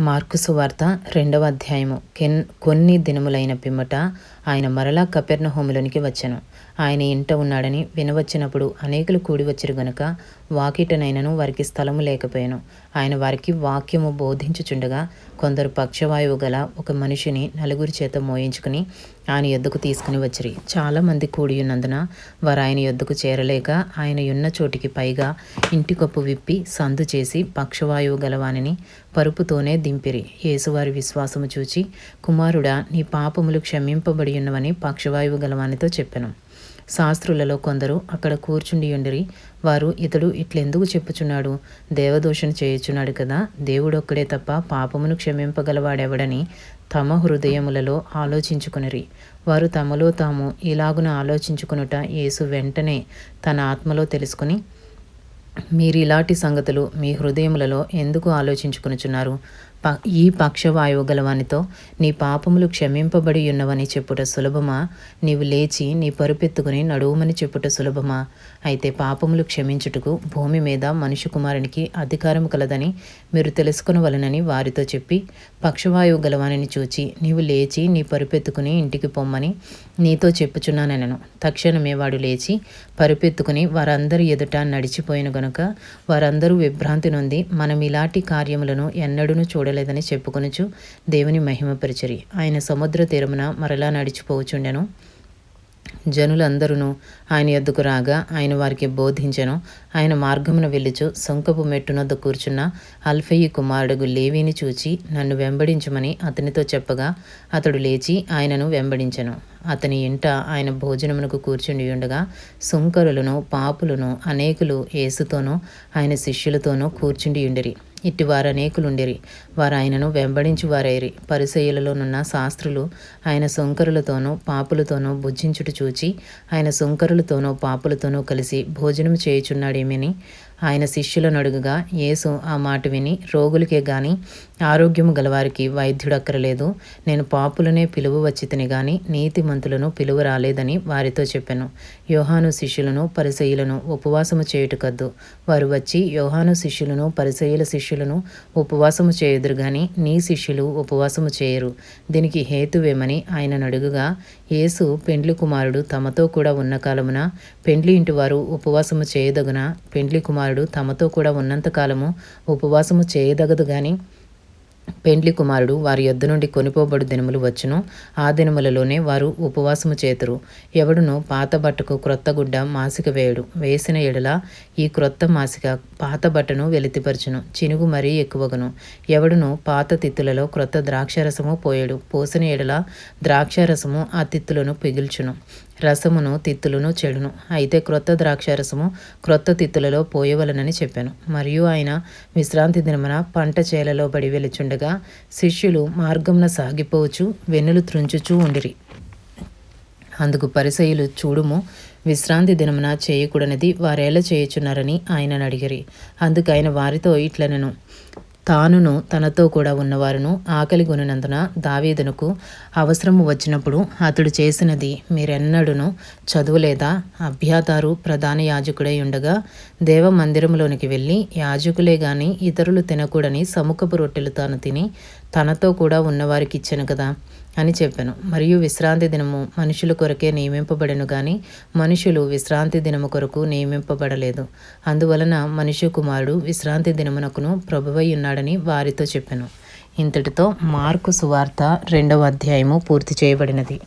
Mark సువార్త రెండవ అధ్యాయము. కెన్ కొన్ని దినములైన పిమ్మట ఆయన మరలా కపెర్నహోములోనికి వచ్చెను. ఆయన ఇంట ఉన్నాడని వినవచ్చినప్పుడు అనేకులు కూడి వచ్చిరు గనుక వాకిటనైనను వారికి స్థలము లేకపోయాను. ఆయన వారికి వాక్యము బోధించుచుండగా కొందరు పక్షవాయువు గల ఒక మనిషిని నలుగురి చేత మోయించుకుని ఆయన యొద్దకు తీసుకుని వచ్చిరి. చాలామంది కూడి ఉన్నందున వారు ఆయన యొద్దకు చేరలేక ఆయన ఉన్న చోటికి పైగా ఇంటి కప్పు విప్పి సందు చేసి పక్షవాయువు గలవానిని పరుపుతోనే దింపిరి. యేసువారి విశ్వాసము చూచి కుమారుడా నీ పాపములు క్షమింపబడి ఉన్నవని పక్షవాయువు గలవానితో చెప్పాను. శాస్త్రులలో కొందరు అక్కడ కూర్చుండి వారు ఇతడు ఇట్లెందుకు చెప్పుచున్నాడు? దేవదోషణ చేయుచున్నాడు కదా? దేవుడొక్కడే తప్ప పాపమును క్షమింపగలవాడెవడని తమ హృదయములలో ఆలోచించుకునిరి. వారు తమలో తాము ఇలాగున ఆలోచించుకునుట యేసు వెంటనే తన ఆత్మలో తెలుసుకుని మీరు ఇలాంటి సంగతులు మీ హృదయములలో ఎందుకు ఆలోచించుకునుచున్నారు? ప ఈ పక్షవాయువు గలవానితో నీ పాపములు క్షమింపబడి ఉన్నవని చెప్పుట సులభమా? నీవు లేచి నీ పరుపెత్తుకుని నడువుమని చెప్పుట సులభమా? అయితే పాపములు క్షమించుటకు భూమి మీద మనుషు కుమారునికి అధికారం కలదని మీరు తెలుసుకునవలనని వారితో చెప్పి పక్షవాయువు గలవానిని చూచి నీవు లేచి నీ పరుపెత్తుకుని ఇంటికి పొమ్మని నీతో చెప్పుచున్నానెనను. తక్షణమే వాడు లేచి పరుపెత్తుకుని వారందరి ఎదుట నడిచిపోయిన గనుక వారందరూ విభ్రాంతి నొంది మనం ఇలాంటి కార్యములను ఎన్నడూను చూడలేదని చెప్పుకొనుచు దేవుని మహిమపరిచరి ఆయన సముద్ర తీరమున మరలా నడిచిపోవచుండెను. జనులందరూ ఆయన ఎద్దుకు రాగా ఆయన వారికి బోధించెను. ఆయన మార్గమున వెళ్ళుచు సొంకపు మెట్టునొద్ద కూర్చున్న అల్ఫయి కుమారుడు లేవిని చూచి నన్ను వెంబడించమని అతనితో చెప్పగా అతడు లేచి ఆయనను వెంబడించెను. అతని ఇంట ఆయన భోజనమునకు కూర్చుండి ఉండగా సుంకరులను పాపులను అనేకులు ఏసుతోనూ ఆయన శిష్యులతోనూ కూర్చుండి ఉండిరి ఇట్టి వారనేకులుండిరి వారు ఆయనను వెంబడించి వారైరి. పరిసయ్యలలోనున్న శాస్త్రులు ఆయన సుంకరులతోనూ పాపులతోనూ భుజించుట చూచి ఆయన సుంకరులతోనూ పాపులతోనూ కలిసి భోజనం చేయుచున్నాడేమని ఆయన శిష్యులను అడుగుగా యేసు ఆ మాట విని రోగులకే గాని ఆరోగ్యము గలవారికి వైద్యుడక్కరలేదు నేను పాపులనే పిలువ వచ్చితిని గాని నీతిమంతులను పిలువ రాలేదని వారితో చెప్పాను. యోహాను శిష్యులను పరిసయులను ఉపవాసము చేయుటకద్దు. వారు వచ్చి యోహాను శిష్యులను పరిసయుల శిష్యులను ఉపవాసము చేయుదురు గాని నీ శిష్యులు ఉపవాసము చేయరు. దీనికి హేతువేమని ఆయన అడుగుగా యేసు పెండ్లి కుమారుడు తమతో కూడా ఉన్న కాలమున పెండ్లి ఇంటివారు ఉపవాసము చేయదగున? పెండ్లి కుమారుడు తమతో కూడా ఉన్నంతకాలము ఉపవాసము చేయదగదు గాని పెండ్లి కుమారుడు వారి యొద్ద నుండి కొనిపోబడు దినములు వచ్చును. ఆ దినములలోనే వారు ఉపవాసము చేతురు. ఎవడును పాత బట్టకు క్రొత్త గుడ్డ మాసిక వేయడు. వేసిన ఎడల ఈ క్రొత్త మాసిక పాత బట్టను వెలితిపరచును చినుగు మరీ ఎక్కువగను. ఎవడును పాత తిత్తులలో క్రొత్త ద్రాక్షరసము పోయడు. పోసిన ఎడల ద్రాక్షరసము ఆ తిత్తులను పిగిల్చును. రసమును తిత్తులను చెడును. అయితే క్రొత్త ద్రాక్షరసము క్రొత్త తిత్తులలో పోయవలనని చెప్పాను. మరియు ఆయన విశ్రాంతి దినమున పంట చేలలో బడి వెలుచుండగా శిష్యులు మార్గంన సాగిపోవచ్చు వెన్నులు త్రుంచుచూ ఉండిరి. అందుకు పరిసయులు చూడుము. విశ్రాంతి దినమున చేయకూడనిది వారేలా చేయుచున్నారని ఆయనను అడిగిరి అందుకు ఆయన వారితో ఇట్లనను. తానును తనతో కూడా ఉన్నవారును ఆకలి కొనినందున దావీదునకు అవసరము వచ్చినప్పుడు అతడు చేసినది మీరెన్నడూను చదువులేదా? అభ్యాతారు ప్రధాన యాజకుడై ఉండగా దేవ మందిరంలోనికి వెళ్ళి యాజకులే గాని ఇతరులు తినకూడని సముఖపు రొట్టెలు తాను తిని తనతో కూడా ఉన్నవారికి ఇచ్చాను కదా అని చెప్పాను. మరియు విశ్రాంతి దినము మనుషుల కొరకే నియమింపబడను కానీ మనుషులు విశ్రాంతి దినము కొరకు నియమింపబడలేదు. అందువలన మనుష్య కుమారుడు విశ్రాంతి దినమునకును ప్రభువై ఉన్నాడని వారితో చెప్పాను. ఇంతటితో మార్కు సువార్త రెండవ అధ్యాయము పూర్తి చేయబడినది.